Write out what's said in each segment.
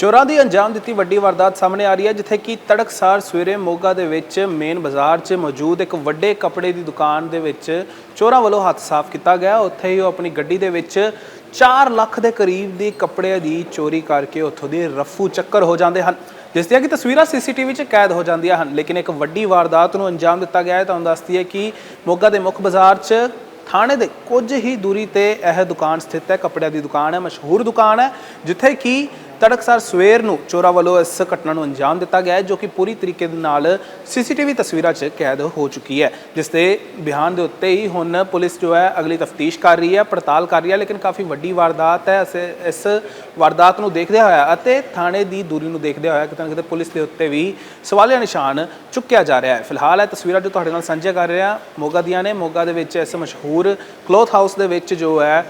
ਚੋਰਾਂ ਦੀ ਅੰਜਾਮ ਦਿੱਤੀ ਵੱਡੀ ਵਾਰਦਾਤ ਸਾਹਮਣੇ ਆ ਰਹੀ ਹੈ, ਜਿੱਥੇ ਕਿ ਤੜਕਸਾਰ ਸਵੇਰੇ ਮੋਗਾ ਦੇ ਵਿੱਚ ਮੇਨ ਬਾਜ਼ਾਰ 'ਚ ਮੌਜੂਦ ਇੱਕ ਵੱਡੇ ਕੱਪੜੇ ਦੀ ਦੁਕਾਨ ਦੇ ਵਿੱਚ ਚੋਰਾਂ ਵੱਲੋਂ ਹੱਥ ਸਾਫ਼ ਕੀਤਾ ਗਿਆ। ਉੱਥੇ ਹੀ ਉਹ ਆਪਣੀ ਗੱਡੀ ਦੇ ਵਿੱਚ 4 ਲੱਖ ਦੇ ਕਰੀਬ ਦੀ ਕੱਪੜੇ ਦੀ ਚੋਰੀ ਕਰਕੇ ਉੱਥੋਂ ਦੇ ਰਫੂ ਚੱਕਰ ਹੋ ਜਾਂਦੇ ਹਨ, ਜਿਸ ਦੀਆਂ ਕਿ ਤਸਵੀਰਾਂ ਸੀਸੀਟੀਵੀ 'ਚ ਕੈਦ ਹੋ ਜਾਂਦੀਆਂ ਹਨ। ਲੇਕਿਨ ਇੱਕ ਵੱਡੀ ਵਾਰਦਾਤ ਨੂੰ ਅੰਜਾਮ ਦਿੱਤਾ ਗਿਆ ਹੈ ਤੁਹਾਨੂੰ ਦੱਸਦੀ ਹੈ ਕਿ ਮੋਗਾ ਦੇ ਮੁੱਖ ਬਾਜ਼ਾਰ 'ਚ ਥਾਣੇ ਦੇ ਕੁਝ ਹੀ ਦੂਰੀ ਤੇ ਇਹ ਦੁਕਾਨ ਸਥਿਤ ਹੈ। ਕੱਪੜਿਆਂ ਦੀ ਦੁਕਾਨ ਹੈ, ਮਸ਼ਹੂਰ ਦੁਕਾਨ ਹੈ, ਜਿੱਥੇ ਕਿ ਤੜਕਸਾਰ ਸਵੇਰ ਨੂੰ ਚੋਰਾਂ ਵੱਲੋਂ ਇਸ ਘਟਨਾ ਨੂੰ ਅੰਜਾਮ ਦਿੱਤਾ ਗਿਆ ਹੈ, ਜੋ ਕਿ ਪੂਰੀ ਤਰੀਕੇ ਦੇ ਨਾਲ ਸੀਸੀਟੀਵੀ ਤਸਵੀਰਾਂ 'ਚ ਕੈਦ ਹੋ ਚੁੱਕੀ ਹੈ। ਜਿਸ ਦੇ ਬਿਆਨ ਦੇ ਉੱਤੇ ਹੀ ਹੁਣ ਪੁਲਿਸ ਜੋ ਹੈ ਅਗਲੀ ਤਫਤੀਸ਼ ਕਰ ਰਹੀ ਹੈ, ਪੜਤਾਲ ਕਰ ਰਹੀ ਹੈ, ਲੇਕਿਨ ਕਾਫੀ ਵੱਡੀ ਵਾਰਦਾਤ ਹੈ। ਅਸੀਂ ਇਸ ਵਾਰਦਾਤ ਨੂੰ ਦੇਖਦੇ ਹੋਇਆ ਅਤੇ ਥਾਣੇ ਦੀ ਦੂਰੀ ਨੂੰ ਦੇਖਦੇ ਹੋਇਆ ਕਿਤੇ ਨਾ ਕਿਤੇ ਪੁਲਿਸ ਦੇ ਉੱਤੇ ਵੀ ਸਵਾਲੀਆ ਨਿਸ਼ਾਨ ਚੁੱਕਿਆ ਜਾ ਰਿਹਾ ਹੈ। ਫਿਲਹਾਲ ਇਹ ਤਸਵੀਰਾਂ ਜੋ ਤੁਹਾਡੇ ਨਾਲ ਸਾਂਝਾ ਕਰ ਰਿਹਾ, ਮੋਗਾ ਦੀਆਂ ਨੇ। ਮੋਗਾ ਦੇ ਵਿੱਚ ਇਸ ਮਸ਼ਹੂਰ ਕਲੋਥ ਹਾਊਸ ਦੇ ਵਿੱਚ ਜੋ ਹੈ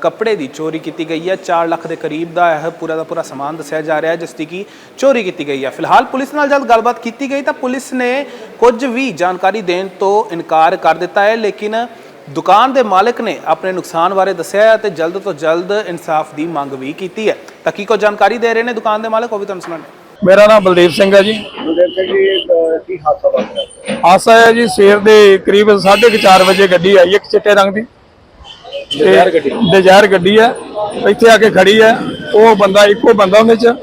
ਕੱਪੜੇ ਦੀ ਚੋਰੀ ਕੀਤੀ ਗਈ ਹੈ। 4 ਲੱਖ ਦੇ ਕਰੀਬ ਦਾ ਇਹ ਪੂਰਾ ਦਾ ਪੂਰਾ ਸਮਾਨ ਦੱਸਿਆ ਜਾ ਰਿਹਾ ਹੈ ਜਿਸ ਦੀ ਕੀ ਚੋਰੀ ਕੀਤੀ ਗਈ ਹੈ। ਫਿਲਹਾਲ ਪੁਲਿਸ ਨਾਲ ਜਦ ਗੱਲਬਾਤ ਕੀਤੀ ਗਈ ਤਾਂ ਪੁਲਿਸ ਨੇ ਕੁਝ ਵੀ ਜਾਣਕਾਰੀ ਦੇਣ ਤੋਂ ਇਨਕਾਰ ਕਰ ਦਿੱਤਾ ਹੈ ਲੇਕਿਨ ਦੁਕਾਨ ਦੇ ਮਾਲਕ ਨੇ ਆਪਣੇ ਨੁਕਸਾਨ ਬਾਰੇ ਦੱਸਿਆ ਹੈ ਤੇ ਜਲਦ ਤੋਂ ਜਲਦ ਇਨਸਾਫ ਦੀ ਮੰਗ ਵੀ ਕੀਤੀ ਹੈ। ਤਾਂ ਕੀ ਕੋਈ ਜਾਣਕਾਰੀ ਦੇ ਰਹੇ ਨੇ ਦੁਕਾਨ ਦੇ ਮਾਲਕ? ਉਹ ਵੀ ਤੁਹਾਨੂੰ ਸੁਣਾਉਂਦੇ ਮੇਰਾ ਨਾਮ ਬਲਦੇਵ ਸਿੰਘ ਹੈ ਜੀ। ਗੁਰਦੇਵ ਸਿੰਘ ਜੀ ਕੀ ਹਾਦਸਾ ਵਾਪਰਿਆ? ਹਾਸਾ ਹੈ ਜੀ ਸਵੇਰ ਦੇ ਕਰੀਬ 4:30 ਵਜੇ ਗੱਡੀ ਆਈ ਇੱਕ ਚਿੱਟੇ ਰੰਗ ਦੀ। ਡਿਜ਼ਾਇਰ ਗੱਡੀ। ਹੈ, ਇੱਥੇ ਆ ਕੇ ਖੜੀ ਹੈ। ਉਹ ਬੰਦਾ, ਇੱਕੋ ਬੰਦਾ ਉਹਦੇ ਚ।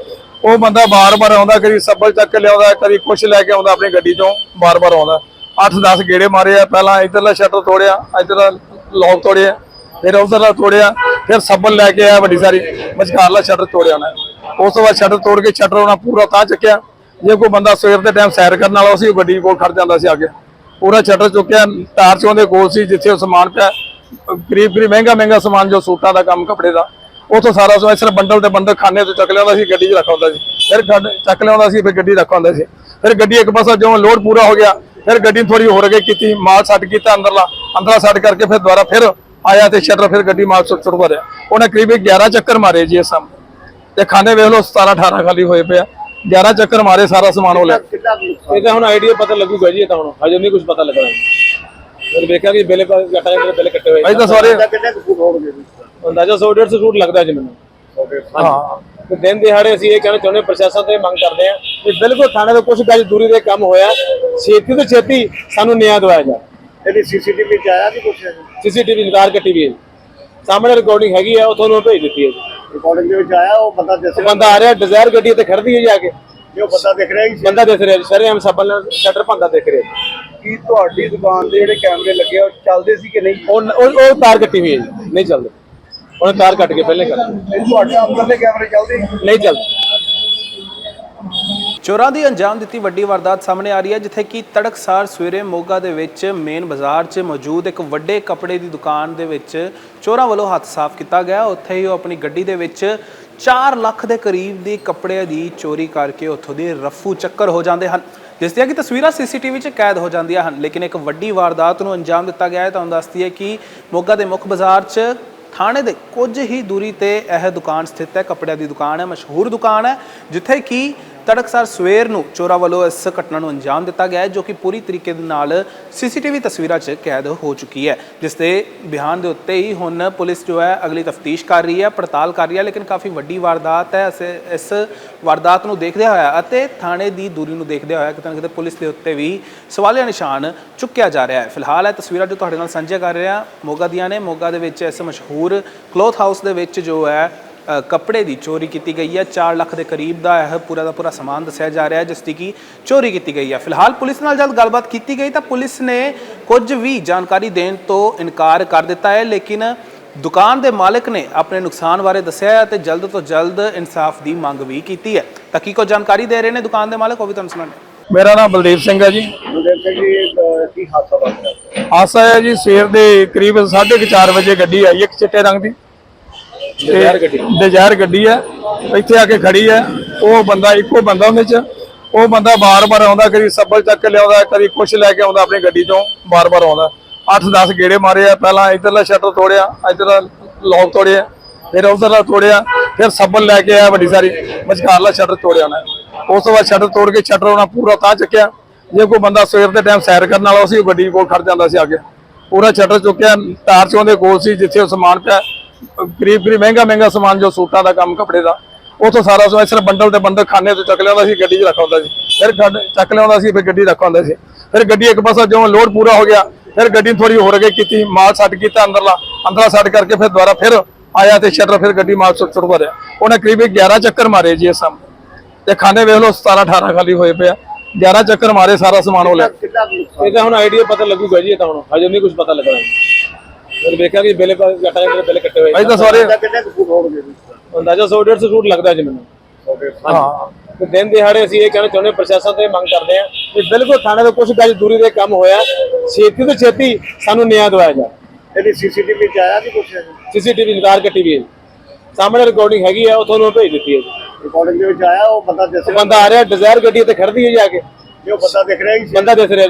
ਉਹ ਬੰਦਾ ਬਾਰ-ਬਾਰ ਆਉਂਦਾ, ਕਦੀ ਸੱਬਲ ਚੱਕ ਕੇ ਲਿਆਉਂਦਾ, ਕਦੀ ਕੁਛ ਲੈ ਕੇ ਆਉਂਦਾ ਆਪਣੀ ਗੱਡੀ ਤੋਂ ਬਾਰ-ਬਾਰ ਆਉਂਦਾ। 8-10 ਗੇੜੇ ਮਾਰੇ ਆ, ਪਹਿਲਾਂ ਇਧਰਲਾ ਸ਼ਟਰ ਤੋੜਿਆ, ਇਧਰਲਾ ਲੌਕ ਤੋੜਿਆ, ਫਿਰ ਉਧਰਲਾ ਤੋੜਿਆ, ਫਿਰ ਸੱਬਲ ਲੈ ਕੇ ਆਇਆ ਵੱਡੀ ਸਾਰੀ ਵਿਚਕਾਰਲਾ ਸ਼ਟਰ ਤੋੜਿਆ ਉਹਨੇ। ਉਸ ਤੋਂ ਬਾਅਦ ਸ਼ਟਰ ਤੋੜ ਕੇ ਸ਼ਟਰ ਉਹਨਾਂ ਪੂਰਾ ਤਾਂ ਚੱਕਿਆ। ਜੇ ਕੋਈ ਬੰਦਾ ਸਵੇਰ ਦੇ ਟਾਈਮ ਸੈਰ ਕਰਨ ਵਾਲਾ ਸੀ, ਉਹ ਗੱਡੀ ਕੋਲ ਖੜ ਜਾਂਦਾ ਸੀ ਅੱਗੇ। ਪੂਰਾ ਸ਼ਟਰ ਚੁੱਕਿਆ ਟਾਰ ਚੋਂ ਦੇ ਕੋਲ ਸੀ, ਜਿੱਥੇ ਉਹ ਸਮਾਨ ਪਿਆ ਕਰੀਬ ਕਰੀਬ ਮਹਿੰਗਾ ਮਹਿੰਗਾ ਸਮਾਨ ਜੋ ਸੂਟਾਂ ਦਾ ਕੰਮ ਕੱਪੜੇ ਦਾ ਉਥੋਂ ਸਾਰਾ ਸਮਾਨ ਸਿਰ ਬੰਡਲ ਤੇ ਬੰਡਲ ਖਾਨੇ ਤੋਂ ਚੱਕ ਲਿਆਉਂਦਾ ਸੀ ਗੱਡੀ 'ਚ ਰੱਖ ਆਉਂਦਾ ਸੀ। ਫਿਰ ਚੱਕ ਲਿਆਉਂਦਾ ਸੀ ਫਿਰ ਗੱਡੀ ਰੱਖ ਆਉਂਦਾ ਸੀ। ਫਿਰ ਗੱਡੀ ਇੱਕ ਪਾਸਾ ਜਿਉਂ ਲੋਡ ਪੂਰਾ ਹੋ ਗਿਆ ਫਿਰ ਗੱਡੀ ਥੋੜੀ ਹੋਰ ਅੱਗੇ ਕੀਤੀ ਮਾਲ ਸੱਟ ਕੀਤਾ ਅੰਦਰਲਾ ਅੰਦਰਲਾ ਸੱਟ ਕਰਕੇ ਫਿਰ ਦੁਬਾਰਾ ਫਿਰ ਆਇਆ ਤੇ ਸ਼ਟਰ ਫਿਰ ਗੱਡੀ ਮਾਲ ਸੁੱਟ ਸੁੱਟ ਭਰਿਆ ਉਹਨੇ ਕਰੀਬ 11 ਚੱਕਰ ਮਾਰੇ ਜੀ ਇਸ ਸਮ ਤੇ ਖਾਨੇ ਵੇਖ ਲਓ 17 18 ਖਾਲੀ ਹੋਏ ਪਿਆ 11 ਚੱਕਰ ਮਾਰੇ ਸਾਰਾ ਸਮਾਨ ਉਹ ਲੈ ਇਹਦਾ ਹੁਣ ਆਈਡੀਆ ਪਤਾ ਲੱਗੂਗਾ ਜੀ ਇਹ ਤਾਂ ਹੁਣ ਹਜੇ ਨਹੀਂ ਕੁਝ ਪਤਾ ਲੱਗਣਾ ਮੈਂ ਵੇਖਿਆ ਕਿ ਬਿੱਲ ਘਟਾ ਜਿਹੜੇ ਬਿੱਲ ਕੱਟੇ ਹੋਏ ਅਸੀਂ ਤਾਂ ਸਾਰੇ ਕਿੰਨਾ ਕਿੰਨਾ ਕੁ ਫੁੱਟ ਹੋਣਗੇ ਜੀ? ਅੰਦਾਜ਼ਾ 100 150 ਸੂਟ ਲੱਗਦਾ ਜੀ ਮੈਨੂੰ। ਤੁਹਾਡੇ ਹਾਂ। ਤੇ ਦਿਨ ਦਿਹਾੜੇ ਅਸੀਂ ਇਹ ਕਹਿਣਾ ਚਾਹੁੰਦੇ ਹਾਂ, ਪ੍ਰਸ਼ਾਸਨ ਤੋਂ ਇਹ ਮੰਗ ਕਰਦੇ ਹਾਂ ਕਿ ਬਿਲਕੁਲ ਥਾਣੇ ਤੋਂ ਕੁਝ ਗਜ ਦੂਰੀ ਤੇ ਕੰਮ ਹੋਇਆ ਛੇਤੀ ਤੋਂ ਛੇਤੀ ਸਾਨੂੰ ਨਿਆਂ ਦਿਵਾਇਆ ਜਾ ਇਹਦੀ ਸੀਸੀਟੀਵੀ ਚ ਆਇਆ ਕਿ ਕੁਛ? ਸੀਸੀਟੀਵੀ ਨਿਕਾਲ ਕੱਟੀ ਵੀ ਹੈ ਜੀ। ਸਾਹਮਣੇ ਰਿਕਾਰਡਿੰਗ ਹੈਗੀ ਆ ਉਹ ਤੁਹਾਨੂੰ ਭੇਜ ਦਿੱਤੀ ਹੈ ਜੀ। ਰਿਕਾਰਡਿੰਗ ਦੇ ਵਿੱਚ ਆਇਆ ਉਹ ਬੰਦਾ ਦੱਸਿਆ ਬੰਦਾ ਆ ਰਿਹਾ ਡਿਜ਼ਾਇਰ ਗੱਡੀ ਤੇ ਖੜਦੀ ਹੈ ਜਾ ਕੇ। ਜੋ ਬੰਦਾ ਦਿਖ ਰਿਹਾ ਸੀ। ਬੰਦਾ ਦਿਖ ਰਿਹਾ ਜੀ ਸਾਰੇ ਹਮ ਸੱਬਲ ਨਾਲ ਸ਼ਟਰ ਭੰਦਾ ਦਿਖ ਰਿਹਾ ਜੀ। ਕੀ ਤੁਹਾਡੀ ਦੁਕਾਨ ਦੇ ਜਿਹੜੇ ਕੈਮਰੇ ਲੱਗੇ ਆ ਉਹ ਚੱਲਦੇ ਸੀ ਕਿ ਨਹੀਂ? ਉਹ ਉਹ ਉਹ ਤਾਰ ਕੱਟੀ ਹੋਈ ਹੈ ਜੀ ਨਹੀਂ ਚੱਲਦੇ। ਉਹਨੇ ਤਾਰ ਕੱਟ ਕੇ ਪਹਿਲੇ ਕਰ ਇਹ ਤੁਹਾਡੇ ਅੰਦਰਲੇ ਕੈਮਰੇ ਚੱਲਦੇ ਨਹੀਂ ਚੱਲਦੇ। ਚੋਰਾਂ ਦੀ ਅੰਜਾਮ ਦਿੱਤੀ ਵੱਡੀ ਵਾਰਦਾਤ ਸਾਹਮਣੇ ਆ ਰਹੀ ਹੈ ਜਿੱਥੇ ਕਿ ਤੜਕਸਾਰ ਸਵੇਰੇ ਮੋਗਾ ਦੇ ਵਿੱਚ ਮੇਨ ਬਾਜ਼ਾਰ 'ਚ ਮੌਜੂਦ ਇੱਕ ਵੱਡੇ ਕੱਪੜੇ ਦੀ ਦੁਕਾਨ ਦੇ ਵਿੱਚ ਚੋਰਾਂ ਵੱਲੋਂ ਹੱਥ ਸਾਫ਼ ਕੀਤਾ ਗਿਆ। ਉੱਥੇ ਹੀ ਉਹ ਆਪਣੀ ਗੱਡੀ ਦੇ ਵਿੱਚ 4 ਲੱਖ ਦੇ ਕਰੀਬ ਦੀ ਕੱਪੜੇ ਦੀ ਚੋਰੀ ਕਰਕੇ ਉੱਥੋਂ ਦੇ ਰਫੂ ਚੱਕਰ ਹੋ ਜਾਂਦੇ ਹਨ। ਜਿਸ ਦੀਆਂ ਕਿ ਤਸਵੀਰਾਂ ਸੀਸੀਟੀਵੀ 'ਚ ਕੈਦ ਹੋ ਜਾਂਦੀਆਂ ਹਨ, ਲੇਕਿਨ ਇੱਕ ਵੱਡੀ ਵਾਰਦਾਤ ਨੂੰ ਅੰਜਾਮ ਦਿੱਤਾ ਗਿਆ ਹੈ। ਤੁਹਾਨੂੰ ਦੱਸਦੀ ਹੈ ਕਿ ਮੋਗਾ ਦੇ ਮੁੱਖ ਬਾਜ਼ਾਰ 'ਚ ਥਾਣੇ ਦੇ ਕੁਝ ਹੀ ਦੂਰੀ ਤੇ ਇਹ ਦੁਕਾਨ ਸਥਿਤ ਹੈ। ਕੱਪੜਿਆਂ ਦੀ ਦੁਕਾਨ ਹੈ, ਮਸ਼ਹੂਰ ਦੁਕਾਨ ਹੈ, ਜਿੱਥੇ ਕਿ ਤੜਕਸਾਰ ਸਵੇਰ ਨੂੰ ਚੋਰਾਂ ਵੱਲੋਂ ਇਸ ਘਟਨਾ ਨੂੰ ਅੰਜਾਮ ਦਿੱਤਾ ਗਿਆ ਹੈ, ਜੋ ਕਿ ਪੂਰੀ ਤਰੀਕੇ ਦੇ ਨਾਲ ਸੀਸੀਟੀਵੀ ਤਸਵੀਰਾਂ 'ਚ ਕੈਦ ਹੋ ਚੁੱਕੀ ਹੈ। ਜਿਸ ਦੇ ਬਿਆਨ ਦੇ ਉੱਤੇ ਹੀ ਹੁਣ ਪੁਲਿਸ ਜੋ ਹੈ ਅਗਲੀ ਤਫਤੀਸ਼ ਕਰ ਰਹੀ ਹੈ, ਪੜਤਾਲ ਕਰ ਰਹੀ ਹੈ, ਲੇਕਿਨ ਕਾਫੀ ਵੱਡੀ ਵਾਰਦਾਤ ਹੈ। ਅਸੀਂ ਇਸ ਵਾਰਦਾਤ ਨੂੰ ਦੇਖਦੇ ਹੋਇਆ ਅਤੇ ਥਾਣੇ ਦੀ ਦੂਰੀ ਨੂੰ ਦੇਖਦੇ ਹੋਇਆ ਕਿਤੇ ਨਾ ਕਿਤੇ ਪੁਲਿਸ ਦੇ ਉੱਤੇ ਵੀ ਸਵਾਲੀਆ ਨਿਸ਼ਾਨ ਚੁੱਕਿਆ ਜਾ ਰਿਹਾ ਹੈ। ਫਿਲਹਾਲ ਇਹ ਤਸਵੀਰਾਂ ਜੋ ਤੁਹਾਡੇ ਨਾਲ ਸਾਂਝਾ ਕਰ ਰਿਹਾ, ਮੋਗਾ ਦੀਆਂ ਨੇ। ਮੋਗਾ ਦੇ ਵਿੱਚ ਇਸ ਮਸ਼ਹੂਰ ਕਲੋਥ ਹਾਊਸ ਦੇ ਵਿੱਚ ਜੋ ਹੈ ਕੱਪੜੇ ਦੀ ਚੋਰੀ ਕੀਤੀ ਗਈ ਹੈ। 4 ਲੱਖ ਦੇ ਕਰੀਬ ਦਾ ਇਹ ਪੂਰਾ ਦਾ ਪੂਰਾ ਸਮਾਨ ਦੱਸਿਆ ਜਾ ਰਿਹਾ ਹੈ ਜਿਸ ਦੀ ਕੀ ਚੋਰੀ ਕੀਤੀ ਗਈ ਹੈ। ਫਿਲਹਾਲ ਪੁਲਿਸ ਨਾਲ ਜਦ ਗੱਲਬਾਤ ਕੀਤੀ ਗਈ ਤਾਂ ਪੁਲਿਸ ਨੇ ਕੁਝ ਵੀ ਜਾਣਕਾਰੀ ਦੇਣ ਤੋਂ ਇਨਕਾਰ ਕਰ ਦਿੱਤਾ ਹੈ ਲੇਕਿਨ ਦੁਕਾਨ ਦੇ ਮਾਲਕ ਨੇ ਆਪਣੇ ਨੁਕਸਾਨ ਬਾਰੇ ਦੱਸਿਆ ਹੈ ਤੇ ਜਲਦ ਤੋਂ ਜਲਦ ਇਨਸਾਫ ਦੀ ਮੰਗ ਵੀ ਕੀਤੀ ਹੈ। ਤਾਂ ਕੀ ਕੋਈ ਜਾਣਕਾਰੀ ਦੇ ਰਹੇ ਨੇ ਦੁਕਾਨ ਦੇ ਮਾਲਕ? ਉਹ ਵੀ ਤੁਹਾਨੂੰ ਸੁਣਾਉਂਦੇ ਮੇਰਾ ਨਾਮ ਬਲਦੇਵ ਸਿੰਘ ਹੈ ਜੀ। ਗੁਰਦੇਵ ਸਿੰਘ ਜੀ ਕੀ ਹਾਦਸਾ ਵਾਪਰਿਆ? ਹਾਸਾ ਹੈ ਜੀ ਸਵੇਰ ਦੇ ਕਰੀਬ 4:30 ਵਜੇ ਗੱਡੀ ਆਈ ਇੱਕ ਚਿੱਟੇ ਰੰਗ ਦੀ। ਡਿਜ਼ਾਇਰ ਗੱਡੀ। ਹੈ, ਇੱਥੇ ਆ ਕੇ ਖੜੀ ਹੈ। ਉਹ ਬੰਦਾ, ਇੱਕੋ ਬੰਦਾ ਉਹਦੇ ਚ। ਉਹ ਬੰਦਾ ਬਾਰ-ਬਾਰ ਆਉਂਦਾ, ਕਦੀ ਸੱਬਲ ਚੱਕ ਕੇ ਲਿਆਉਂਦਾ, ਕਦੀ ਕੁਛ ਲੈ ਕੇ ਆਉਂਦਾ ਆਪਣੀ ਗੱਡੀ ਤੋਂ ਬਾਰ-ਬਾਰ ਆਉਂਦਾ। 8-10 ਗੇੜੇ ਮਾਰੇ ਆ, ਪਹਿਲਾਂ ਇਧਰਲਾ ਸ਼ਟਰ ਤੋੜਿਆ, ਇਧਰਲਾ ਲੌਕ ਤੋੜਿਆ, ਫਿਰ ਉਧਰਲਾ ਤੋੜਿਆ, ਫਿਰ ਸੱਬਲ ਲੈ ਕੇ ਆਇਆ ਵੱਡੀ ਸਾਰੀ ਵਿਚਕਾਰਲਾ ਸ਼ਟਰ ਤੋੜਿਆ ਉਹਨੇ। ਉਸ ਤੋਂ ਬਾਅਦ ਸ਼ਟਰ ਤੋੜ ਕੇ ਸ਼ਟਰ ਉਹਨਾਂ ਪੂਰਾ ਤਾਂ ਚੱਕਿਆ। ਜੇ ਕੋਈ ਬੰਦਾ ਸਵੇਰ ਦੇ ਟਾਈਮ ਸੈਰ ਕਰਨ ਵਾਲਾ ਸੀ, ਉਹ ਗੱਡੀ ਕੋਲ ਖੜ ਜਾਂਦਾ ਸੀ ਅੱਗੇ। ਪੂਰਾ ਸ਼ਟਰ ਚੁੱਕਿਆ ਟਾਰ ਚੋਂ ਦੇ ਕੋਲ ਸੀ, ਜਿੱਥੇ ਉਹ ਸਮਾਨ ਪਿਆ ਕਰੀਬ ਕਰੀਬ ਮਹਿੰਗਾ ਮਹਿੰਗਾ ਸਮਾਨ ਜੋ ਸੂਟਾਂ ਦਾ ਕੰਮ ਕੱਪੜੇ ਦਾ ਉਥੋਂ ਸਾਰਾ ਸਮਾਨ ਸਿਰ ਬੰਡਲ ਤੇ ਬੰਡਲ ਖਾਨੇ ਤੋਂ ਚੱਕ ਲਿਆਉਂਦਾ ਸੀ ਗੱਡੀ 'ਚ ਰੱਖ ਆਉਂਦਾ ਸੀ। ਫਿਰ ਗੱਡ- ਚੱਕ ਲਿਆਉਂਦਾ ਸੀ ਫਿਰ ਗੱਡੀ ਰੱਖ ਆਉਂਦਾ ਸੀ। ਫਿਰ ਗੱਡੀ ਇੱਕ ਪਾਸਾ ਜਿਉਂ ਲੋਡ ਪੂਰਾ ਹੋ ਗਿਆ ਫਿਰ ਗੱਡੀ ਥੋੜੀ ਹੋਰ ਅੱਗੇ ਕੀਤੀ ਮਾਲ ਸੱਟ ਕੀਤਾ ਅੰਦਰਲਾ ਅੰਦਰਲਾ ਸੱਟ ਕਰਕੇ ਫਿਰ ਦੁਬਾਰਾ ਫਿਰ ਆਇਆ ਤੇ ਸ਼ਟਰ ਫਿਰ ਗੱਡੀ ਮਾਲ ਸੁੱਟ ਸੁੱਟ ਭਰਿਆ ਉਹਨੇ ਕਰੀਬ 11 ਚੱਕਰ ਮਾਰੇ ਜੀ ਇਸ ਸਾਹਮਣੇ ਤੇ ਖਾਨੇ ਵੇਖ ਲਓ 17 18 ਖਾਲੀ ਹੋਏ ਪਿਆ 11 ਚੱਕਰ ਮਾਰੇ ਸਾਰਾ ਸਮਾਨ ਉਹ ਲੈ ਇਹ ਤਾਂ ਹੁਣ ਆਈਡੀਆ ਪਤਾ ਲੱਗੂਗਾ ਜੀ ਇਹ ਤਾਂ ਹੁਣ। ਹਜੇ ਨਹੀਂ ਕੁਝ ਪਤਾ ਲੱਗਣਾ ਫਿਰ ਵੇਖਿਆ ਕਿ ਬਿੱਲ ਕੱਟਾ ਜਿਹੜੇ ਬਿੱਲ ਕੱਟੇ ਹੋਏ ਅਸੀਂ ਤਾਂ ਸਾਰੇ ਕਿੰਨੇ ਕੁ ਫੁੱਟ ਹੋਣਗੇ ਜੀ? ਅੰਦਾਜ਼ਾ 100 150 ਫੁੱਟ ਲੱਗਦਾ ਜੀ ਮੈਨੂੰ। ਹਾਂ। ਤੇ ਦਿਨ ਦਿਹਾੜੇ ਅਸੀਂ ਇਹ ਕਹਿਣਾ ਚਾਹੁੰਦੇ ਹਾਂ, ਪ੍ਰਸ਼ਾਸਨ ਤੋਂ ਇਹ ਮੰਗ ਕਰਦੇ ਹਾਂ ਕਿ ਬਿਲਕੁਲ ਥਾਣੇ ਤੋਂ ਕੁਝ ਗਜ ਦੂਰੀ ਦੇ ਕੰਮ ਹੋਇਆ। ਛੇਤੀ ਤੋਂ ਛੇਤੀ ਸਾਨੂੰ ਨਿਆਂ ਦਿਵਾਇਆ ਜਾਏ ਇਹਦੀ ਸੀਸੀਟੀਵੀ ਚ ਆਇਆ ਜੀ ਕੁਛ? ਸੀਸੀਟੀਵੀ ਨਿਕਾਲ ਕੱਟੀ ਵੀ ਹੈ ਜੀ। ਸਾਹਮਣੇ ਰਿਕਾਰਡਿੰਗ ਹੈਗੀ ਆ ਉਹ ਤੁਹਾਨੂੰ ਭੇਜ ਦਿੱਤੀ ਹੈ ਜੀ। ਰਿਕਾਰਡਿੰਗ ਦੇ ਵਿੱਚ ਆਇਆ ਉਹ ਬੰਦਾ ਦਿਸ ਉਹ ਬੰਦਾ ਆ ਰਿਹਾ ਡਿਜ਼ਾਇਰ ਗੱਡੀ ਤੇ ਖੜਦੀ ਹੈ ਜਾ ਕੇ। ਜੋ ਬੰਦਾ ਦਿਖ ਰਿਹਾ ਜੀ? ਬੰਦਾ ਦਿਖ ਰਿਹਾ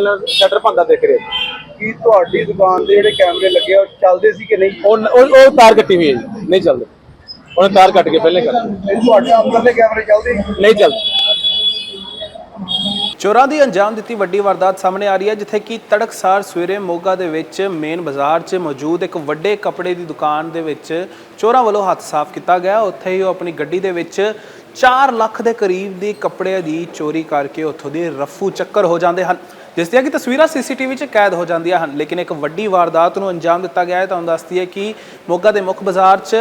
ਨਾਲ ਸ਼ਟਰ ਭੰਦਾ ਦਿਖ ਰਿਹਾ ਜੀ। ਕੀ ਤੁਹਾਡੀ ਦੁਕਾਨ ਦੇ ਜਿਹੜੇ ਕੈਮਰੇ ਲੱਗੇ ਆ ਉਹ ਚੱਲਦੇ ਸੀ ਕਿ ਨਹੀਂ? ਉਹ ਉਹ ਉਹ ਤਾਰ ਕੱਟੀ ਹੋਈ ਹੈ ਜੀ ਨਹੀਂ ਚੱਲਦੇ। ਉਹਨੇ ਤਾਰ ਕੱਟ ਕੇ ਪਹਿਲੇ ਕਰ ਇਹ ਤੁਹਾਡੇ ਅੰਦਰਲੇ ਕੈਮਰੇ ਚੱਲਦੇ ਨਹੀਂ ਚੱਲਦੇ। ਚੋਰਾਂ ਦੀ ਅੰਜਾਮ ਦਿੱਤੀ ਵੱਡੀ ਵਾਰਦਾਤ ਸਾਹਮਣੇ ਆ ਰਹੀ ਹੈ ਜਿੱਥੇ ਕਿ ਤੜਕਸਾਰ ਸਵੇਰੇ ਮੋਗਾ ਦੇ ਵਿੱਚ ਮੇਨ ਬਾਜ਼ਾਰ 'ਚ ਮੌਜੂਦ ਇੱਕ ਵੱਡੇ ਕੱਪੜੇ ਦੀ ਦੁਕਾਨ ਦੇ ਵਿੱਚ ਚੋਰਾਂ ਵੱਲੋਂ ਹੱਥ ਸਾਫ਼ ਕੀਤਾ ਗਿਆ। ਉੱਥੇ ਹੀ ਉਹ ਆਪਣੀ ਗੱਡੀ ਦੇ ਵਿੱਚ 4 ਲੱਖ ਦੇ ਕਰੀਬ ਦੀ ਕੱਪੜੇ ਦੀ ਚੋਰੀ ਕਰਕੇ ਉੱਥੋਂ ਦੇ ਰਫੂ ਚੱਕਰ ਹੋ ਜਾਂਦੇ ਹਨ, ਜਿਸ ਦੀਆਂ ਕਿ ਤਸਵੀਰਾਂ ਸੀਸੀਟੀਵੀ 'ਚ ਕੈਦ ਹੋ ਜਾਂਦੀਆਂ ਹਨ। ਲੇਕਿਨ ਇੱਕ ਵੱਡੀ ਵਾਰਦਾਤ ਨੂੰ ਅੰਜਾਮ ਦਿੱਤਾ ਗਿਆ ਹੈ ਤੁਹਾਨੂੰ ਦੱਸਦੀ ਹੈ ਕਿ ਮੋਗਾ ਦੇ ਮੁੱਖ ਬਾਜ਼ਾਰ 'ਚ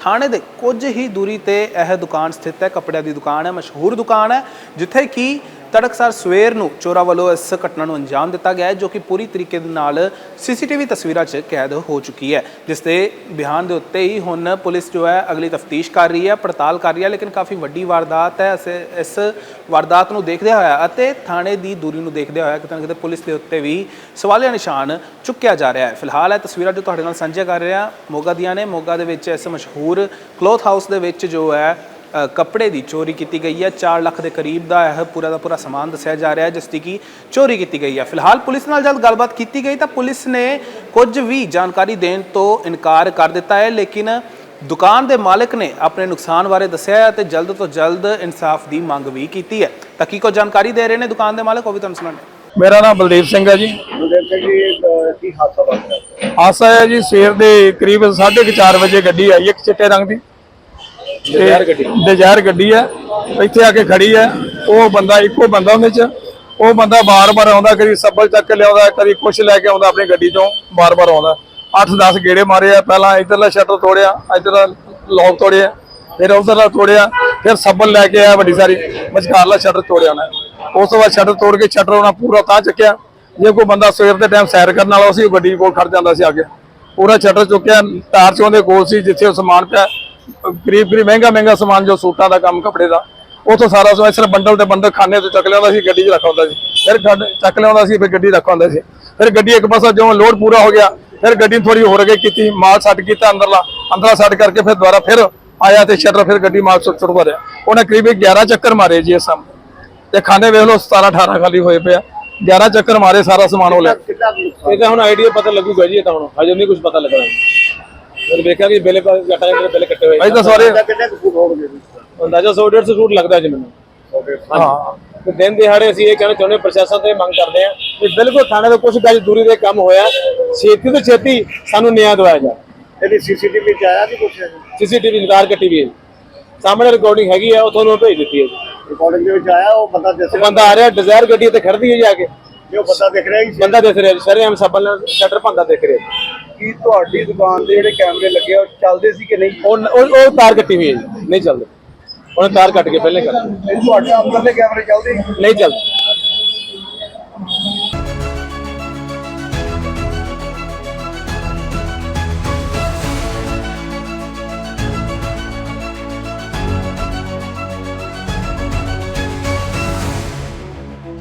ਥਾਣੇ ਦੇ ਕੁਝ ਹੀ ਦੂਰੀ ਤੇ ਇਹ ਦੁਕਾਨ ਸਥਿਤ ਹੈ। ਕੱਪੜਿਆਂ ਦੀ ਦੁਕਾਨ ਹੈ, ਮਸ਼ਹੂਰ ਦੁਕਾਨ ਹੈ, ਜਿੱਥੇ ਕਿ ਤੜਕਸਾਰ ਸਵੇਰ ਨੂੰ ਚੋਰਾਂ ਵੱਲੋਂ ਇਸ ਘਟਨਾ ਨੂੰ ਅੰਜਾਮ ਦਿੱਤਾ ਗਿਆ ਹੈ, ਜੋ ਕਿ ਪੂਰੀ ਤਰੀਕੇ ਦੇ ਨਾਲ ਸੀਸੀਟੀਵੀ ਤਸਵੀਰਾਂ 'ਚ ਕੈਦ ਹੋ ਚੁੱਕੀ ਹੈ। ਜਿਸ ਦੇ ਬਿਆਨ ਦੇ ਉੱਤੇ ਹੀ ਹੁਣ ਪੁਲਿਸ ਜੋ ਹੈ ਅਗਲੀ ਤਫਤੀਸ਼ ਕਰ ਰਹੀ ਹੈ, ਪੜਤਾਲ ਕਰ ਰਹੀ ਹੈ, ਲੇਕਿਨ ਕਾਫੀ ਵੱਡੀ ਵਾਰਦਾਤ ਹੈ। ਅਸੀਂ ਇਸ ਵਾਰਦਾਤ ਨੂੰ ਦੇਖਦੇ ਹੋਇਆ ਅਤੇ ਥਾਣੇ ਦੀ ਦੂਰੀ ਨੂੰ ਦੇਖਦੇ ਹੋਇਆ ਕਿਤੇ ਨਾ ਕਿਤੇ ਪੁਲਿਸ ਦੇ ਉੱਤੇ ਵੀ ਸਵਾਲੀਆ ਨਿਸ਼ਾਨ ਚੁੱਕਿਆ ਜਾ ਰਿਹਾ ਹੈ। ਫਿਲਹਾਲ ਇਹ ਤਸਵੀਰਾਂ ਜੋ ਤੁਹਾਡੇ ਨਾਲ ਸਾਂਝੀਆਂ ਕਰ ਰਿਹਾ, ਮੋਗਾ ਦੀਆਂ ਨੇ। ਮੋਗਾ ਦੇ ਵਿੱਚ ਇਸ ਮਸ਼ਹੂਰ ਕਲੋਥ ਹਾਊਸ ਦੇ ਵਿੱਚ ਜੋ ਹੈ ਕੱਪੜੇ ਦੀ ਚੋਰੀ ਕੀਤੀ ਗਈ ਹੈ। 4 ਲੱਖ ਦੇ ਕਰੀਬ ਦਾ ਇਹ ਪੂਰਾ ਦਾ ਪੂਰਾ ਸਮਾਨ ਦੱਸਿਆ ਜਾ ਰਿਹਾ ਹੈ ਜਿਸ ਦੀ ਕੀ ਚੋਰੀ ਕੀਤੀ ਗਈ ਹੈ। ਫਿਲਹਾਲ ਪੁਲਿਸ ਨਾਲ ਜਦ ਗੱਲਬਾਤ ਕੀਤੀ ਗਈ ਤਾਂ ਪੁਲਿਸ ਨੇ ਕੁਝ ਵੀ ਜਾਣਕਾਰੀ ਦੇਣ ਤੋਂ ਇਨਕਾਰ ਕਰ ਦਿੱਤਾ ਹੈ ਲੇਕਿਨ ਦੁਕਾਨ ਦੇ ਮਾਲਕ ਨੇ ਆਪਣੇ ਨੁਕਸਾਨ ਬਾਰੇ ਦੱਸਿਆ ਹੈ ਤੇ ਜਲਦ ਤੋਂ ਜਲਦ ਇਨਸਾਫ ਦੀ ਮੰਗ ਵੀ ਕੀਤੀ ਹੈ। ਤਾਂ ਕੀ ਕੋਈ ਜਾਣਕਾਰੀ ਦੇ ਰਹੇ ਨੇ ਦੁਕਾਨ ਦੇ ਮਾਲਕ? ਉਹ ਵੀ ਤੁਹਾਨੂੰ ਸੁਣਾਉਂਦੇ ਮੇਰਾ ਨਾਮ ਬਲਦੇਵ ਸਿੰਘ ਹੈ ਜੀ। ਗੁਰਦੇਵ ਸਿੰਘ ਜੀ ਕੀ ਹਾਦਸਾ ਵਾਪਰਿਆ? ਆਸਾ ਹੈ ਜੀ ਸਵੇਰ ਦੇ ਕਰੀਬ 4:30 ਵਜੇ ਗੱਡੀ ਆਈ ਇੱਕ ਚਿੱਟੇ ਰੰਗ ਦੀ। ਡਿਜ਼ਾਇਰ ਗੱਡੀ। ਹੈ, ਇੱਥੇ ਆ ਕੇ ਖੜੀ ਹੈ। ਉਹ ਬੰਦਾ, ਇੱਕੋ ਬੰਦਾ ਉਹਦੇ ਚ। ਉਹ ਬੰਦਾ ਬਾਰ-ਬਾਰ ਆਉਂਦਾ, ਕਦੀ ਸੱਬਲ ਚੱਕ ਕੇ ਲਿਆਉਂਦਾ, ਕਦੀ ਕੁਛ ਲੈ ਕੇ ਆਉਂਦਾ ਆਪਣੀ ਗੱਡੀ ਚੋਂ ਬਾਰ-ਬਾਰ ਆਉਂਦਾ। 8-10 ਗੇੜੇ ਮਾਰੇ ਆ, ਪਹਿਲਾਂ ਇਧਰਲਾ ਸ਼ਟਰ ਤੋੜਿਆ, ਇਧਰਲਾ ਲੋਕ ਤੋੜਿਆ, ਫਿਰ ਉਧਰਲਾ ਤੋੜਿਆ, ਫਿਰ ਸੱਬਲ ਲੈ ਕੇ ਆਇਆ ਵੱਡੀ ਸਾਰੀ ਵਿਚਕਾਰਲਾ ਸ਼ਟਰ ਤੋੜਿਆ ਉਹਨੇ। ਉਸ ਤੋਂ ਬਾਅਦ ਸ਼ਟਰ ਤੋੜ ਕੇ ਸ਼ਟਰ ਉਹਨਾਂ ਪੂਰਾ ਤਾਂ ਚੱਕਿਆ। ਜੇ ਕੋਈ ਬੰਦਾ ਸਵੇਰ ਦੇ ਟਾਈਮ ਸੈਰ ਕਰਨ ਵਾਲਾ ਸੀ, ਉਹ ਗੱਡੀ ਕੋਲ ਖੜ ਜਾਂਦਾ ਸੀ ਅੱਗੇ। ਪੂਰਾ ਸ਼ਟਰ ਚੁੱਕਿਆ, ਤਾਰ ਚੋਂ ਦੇ ਕੋਲ ਸੀ, ਜਿੱਥੇ ਉਹ ਸਮਾਨ ਪਿਆ ਕਰੀਬ ਕਰੀਬ ਮਹਿੰਗਾ ਮਹਿੰਗਾ ਸਮਾਨ ਜੋ ਸੂਟਾਂ ਦਾ ਕੰਮ ਕੱਪੜੇ ਦਾ ਉਥੋਂ ਸਾਰਾ ਸਮਾਨ ਸਿਰ ਬੰਡਲ ਤੇ ਬੰਡਲ ਖਾਨੇ ਤੋਂ ਚੱਕ ਲਿਆਉਂਦਾ ਸੀ ਗੱਡੀ 'ਚ ਰੱਖ ਆਉਂਦਾ ਸੀ। ਫਿਰ ਚੱਕ ਲਿਆਉਂਦਾ ਸੀ ਫਿਰ ਗੱਡੀ ਰੱਖ ਆਉਂਦਾ ਸੀ। ਫਿਰ ਗੱਡੀ ਇੱਕ ਪਾਸਾ ਜਿਉਂ ਲੋਡ ਪੂਰਾ ਹੋ ਗਿਆ ਫਿਰ ਗੱਡੀ ਥੋੜੀ ਹੋਰ ਅੱਗੇ ਕੀਤੀ ਮਾਲ ਸੱਟ ਕੀਤਾ ਅੰਦਰਲਾ ਅੰਦਰਲਾ ਸੱਟ ਕਰਕੇ ਫਿਰ ਦੁਬਾਰਾ ਫਿਰ ਆਇਆ ਤੇ ਸ਼ਟਰ ਫਿਰ ਗੱਡੀ ਮਾਲ ਸੁੱਟ ਸੁੱਟ ਭਰਿਆ ਉਹਨੇ ਕਰੀਬ 11 ਚੱਕਰ ਮਾਰੇ ਜੀ ਇਸ ਸਾਹਮਣੇ। ਤੇ ਖਾਨੇ ਵੇਖ ਲਓ 17 18 ਖਾਲੀ ਹੋਏ ਪਿਆ 11 ਚੱਕਰ ਮਾਰੇ ਸਾਰਾ ਸਮਾਨ ਉਹ ਲੈ ਕਿੰਨਾ ਕੁ ਨੁਕਸਾਨ? ਇਹ ਤਾਂ ਹੁਣ ਆਈਡੀਆ ਪਤਾ ਲੱਗੂਗਾ ਜੀ ਇਹ ਤਾਂ ਹੁਣ ਹਜੇ ਨਹੀਂ ਕੁਝ ਪਤਾ ਲੱਗਣਾ ਫਿਰ ਵੇਖਿਆ ਕਿ ਬਿੱਲ ਕੱਟਾ ਜਿਹੜੇ ਬਿੱਲ ਕੱਟੇ ਹੋਏ ਅਸੀਂ ਤਾਂ ਸਾਰੇ ਕਿੰਨੇ ਕੁ ਫੁੱਟ ਹੋਣਗੇ ਜੀ? ਅੰਦਾਜ਼ਾ 100 150 ਫੁੱਟ ਲੱਗਦਾ ਜੀ ਮੈਨੂੰ। ਹਾਂ। ਤੇ ਦਿਨ ਦਿਹਾੜੇ ਅਸੀਂ ਇਹ ਕਹਿਣਾ ਚਾਹੁੰਦੇ ਹਾਂ, ਪ੍ਰਸ਼ਾਸਨ ਤੋਂ ਇਹ ਮੰਗ ਕਰਦੇ ਹਾਂ ਕਿ ਬਿਲਕੁਲ ਥਾਣੇ ਤੋਂ ਕੁਝ ਗਜ ਦੂਰੀ ਦੇ ਕੰਮ ਹੋਇਆ ਛੇਤੀ ਤੋਂ ਛੇਤੀ ਸਾਨੂੰ ਨਿਆਂ ਦਿਵਾਇਆ ਜਾਏ ਇਹਦੀ ਸੀਸੀਟੀਵੀ ਚ ਆਇਆ ਜੀ ਕੁਛ? ਸੀਸੀਟੀਵੀ ਨਿਕਾਲ ਕੱਟੀ ਵੀ ਹੈ ਜੀ। ਸਾਹਮਣੇ ਰਿਕਾਰਡਿੰਗ ਹੈਗੀ ਆ ਉਹ ਤੁਹਾਨੂੰ ਭੇਜ ਦਿੱਤੀ ਹੈ ਜੀ। ਰਿਕਾਰਡਿੰਗ ਦੇ ਵਿੱਚ ਆਇਆ ਉਹ ਬੰਦਾ ਦਿਸ ਬੰਦਾ ਆ ਰਿਹਾ ਡਿਜ਼ਾਇਰ ਗੱਡੀ ਤੇ ਖੜਦੀ ਹੈ ਜਾ ਕੇ। ਜੋ ਬੰਦਾ ਦਿਖ ਰਿਹਾ ਜੀ ਬੰਦਾ ਦਿਖ ਰਿਹਾ ਸਰ ਹਮ ਸਬਲ ਨਾਲ ਸ਼ਟਰ ਭੰਦਾ ਦਿਖ ਰਿਹਾ ਕੀ ਤੁਹਾਡੀ ਦੁਕਾਨ ਦੇ ਜਿਹੜੇ ਕੈਮਰੇ ਲੱਗੇ ਆ ਉਹ ਚੱਲਦੇ ਸੀ ਕਿ ਨਹੀਂ? ਉਹ ਉਹ ਉਹ ਤਾਰ ਕੱਟੀ ਹੋਈ ਹੈ ਜੀ ਨਹੀਂ ਚੱਲਦੇ। ਉਹਨੇ ਤਾਰ ਕੱਟ ਕੇ ਪਹਿਲੇ ਕਰ ਇਹ ਤੁਹਾਡੇ ਅੰਦਰਲੇ ਕੈਮਰੇ ਚੱਲਦੇ ਨਹੀਂ ਚੱਲਦੇ।